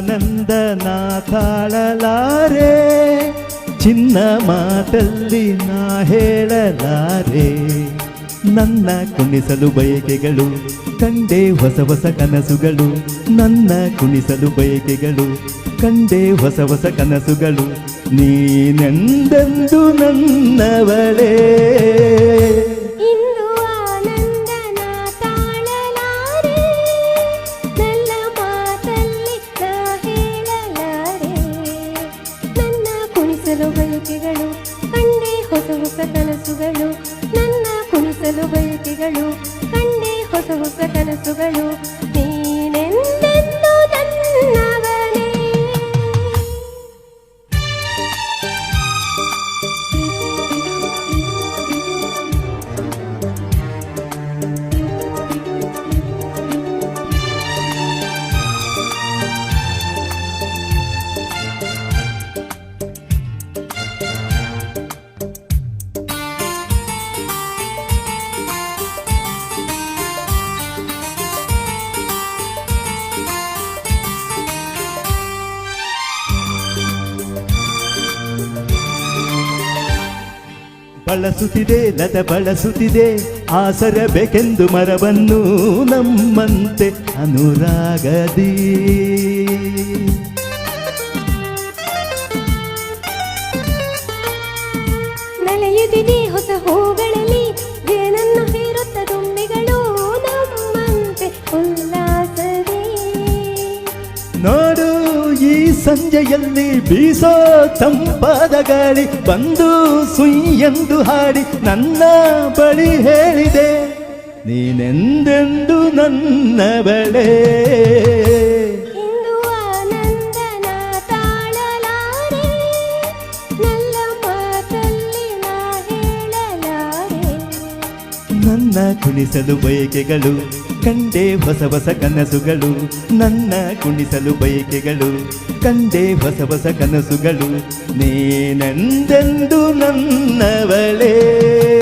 ನಾ ತಾಳಲಾರೆ ಚಿನ್ನ ಮಾತಲ್ಲಿ ನಾ ಹೇಳಲಾರೆ. ನನ್ನ ಕುಣಿಸಲು ಬಯಕೆಗಳು, ಕಂಡೆ ಹೊಸ ಹೊಸ ಕನಸುಗಳು, ನನ್ನ ಕುಣಿಸಲು ಬಯಕೆಗಳು, ಕಂಡೆ ಹೊಸ ಹೊಸ ಕನಸುಗಳು, ನೀನೆಂದೆಂದು ನನ್ನವಳೇ. ಬಯಕೆಗಳು ಕಂಡೆ ಹೊಸ ಹೊಸ ಕನಸುಗಳು ನನ್ನ ಕುಣಿಸಲು ಬಯಕೆಗಳು ಕಂಡೆ ಹೊಸ ಹೊಸ ಕನಸುಗಳು ಬಳಸುತ್ತಿದೆ ಲತ ಬಳಸುತ್ತಿದೆ ಆಸರಬೇಕೆಂದು ಮರವನ್ನು ನಮ್ಮಂತೆ ಅನುರಾಗದಿ. ಸಂಜೆಯಲ್ಲಿ ಬೀಸೋ ತಂಪಾದ ಗಾಳಿ ಬಂದು ಸುಯ್ ಎಂದು ಹಾಡಿ ನನ್ನ ಬಳಿ ಹೇಳಿದೆ ನೀನೆಂದೆಂದು ನನ್ನ ಬಳೆ? ನನ್ನ ಕುಣಿಸಲು ಬಯಕೆಗಳು ಕಂಡೆ ಹೊಸ ಹೊಸ ಕನಸುಗಳು ನನ್ನ ಕುಣಿಸಲು ಬಯಕೆಗಳು. ಕಂಡೆ ಹೊಸ ಹೊಸ ಕನಸುಗಳು ನೀನೆಂದೆಂದು ನನ್ನವಳೇ.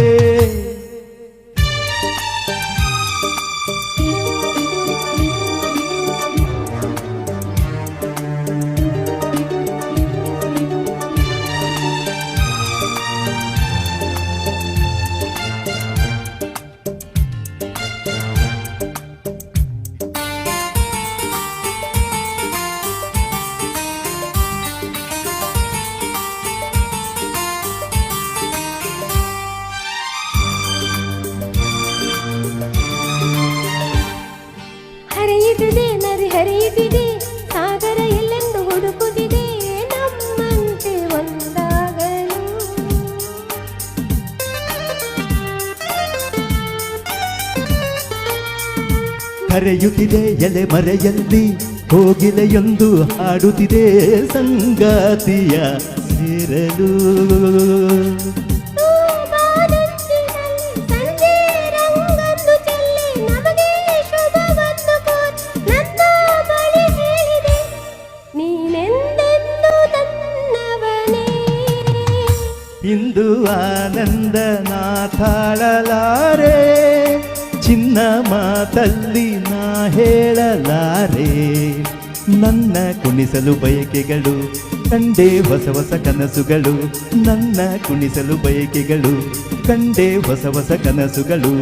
ಹರಿಯುತ್ತಿದೆ ಸಾಗರ ಎಲ್ಲೆಂದು ಹುಡುಕುತ್ತಿದೆ ನಮ್ಮಂತೆ ಒಂದಾಗಲು. ಕರೆಯುತ್ತಿದೆ ಎಲೆ ಮರೆಯಲ್ಲಿ ಹೋಗಿಲೆಯೊಂದು ಹಾಡುತ್ತಿದೆ ಸಂಗಾತಿಯ ಸೇರಲು. ಇಂದು ಆನಂದ ನಾಥಾಳಲಾರೆ ಚಿನ್ನ ಮಾತಲ್ಲಿ ನಾ ಹೇಳಲಾರೆ. ನನ್ನ ಕುಣಿಸಲು ಬಯಕೆಗಳು, ಕಂಡೆ ಹೊಸ ಹೊಸ ಕನಸುಗಳು, ನನ್ನ ಕುಣಿಸಲು ಬಯಕೆಗಳು, ಕಂಡೆ ಹೊಸ ಹೊಸ ಕನಸುಗಳು,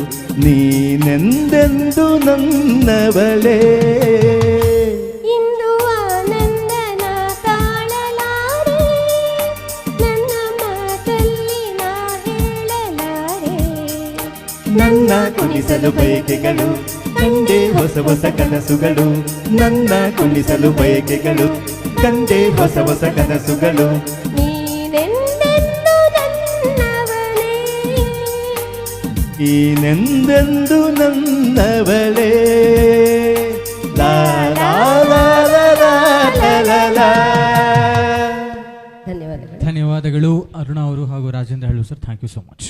ನೀನೆಂದೆಂದು ನನ್ನವಳೇ. ಕುಣಿಸಲು ಬಯಕೆಗಳು ಕಂಡೆ ಹೊಸ ಹೊಸ ಕನಸುಗಳು. ನನ್ನ ಕುಣಿಸಲು ಬಯಕೆಗಳು ಕಂಡೆ ಹೊಸ ಹೊಸ ಕನಸುಗಳು. ಈನೆಂದೆಂದು ನನ್ನವಳೇ? ಧನ್ಯವಾದಗಳು. ಅರುಣ ಅವರು ಹಾಗೂ ರಾಜೇಂದ್ರ ಹೇಳು sir thank you so much